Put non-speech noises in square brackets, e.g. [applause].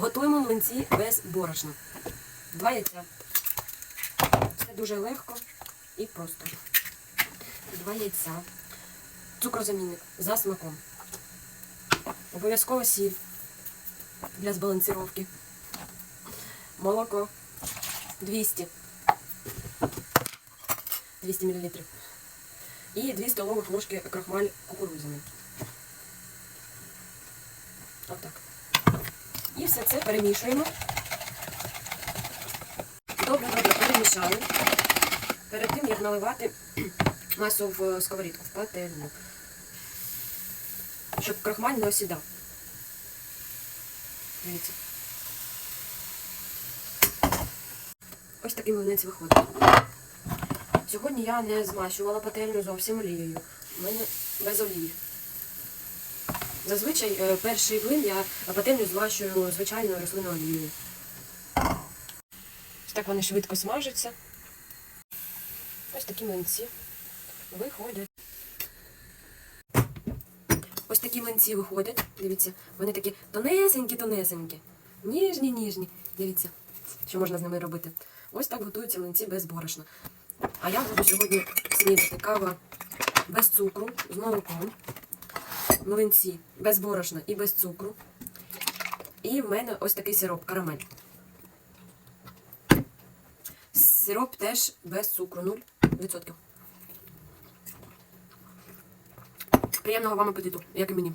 Готуємо млинці без борошна. Два яйця. Все дуже легко і просто. Два яйця. Цукрозамінник за смаком. Обов'язково сіль для збалансировки. Молоко 200. 200 мл. І 2 столових ложки крахмаль кукурудзяний. Отак. І все це перемішуємо. Добре, добре перемішали. Перед тим, як наливати [clears throat] масу в сковорідку, в пательню. Щоб крахмаль не осідав. Дивіться. Ось такий млинець виходить. Сьогодні я не змащувала пательню зовсім олією. У мене без олії. Зазвичай е, перший блин я пательню змащую звичайною рослинною олією. Так вони швидко смажаться. Ось такі млинці виходять. Ось такі млинці виходять. Дивіться, вони такі тонесенькі-тонесенькі. Ніжні, ніжні. Дивіться, що можна з ними робити. Ось так готуються млинці без борошна. А я буду сьогодні снідати кава без цукру, з молоком. Млинці без борошна і без цукру. І в мене ось такий сироп, карамель. Сироп теж без цукру, 0%. Приємного вам апетиту, як і мені.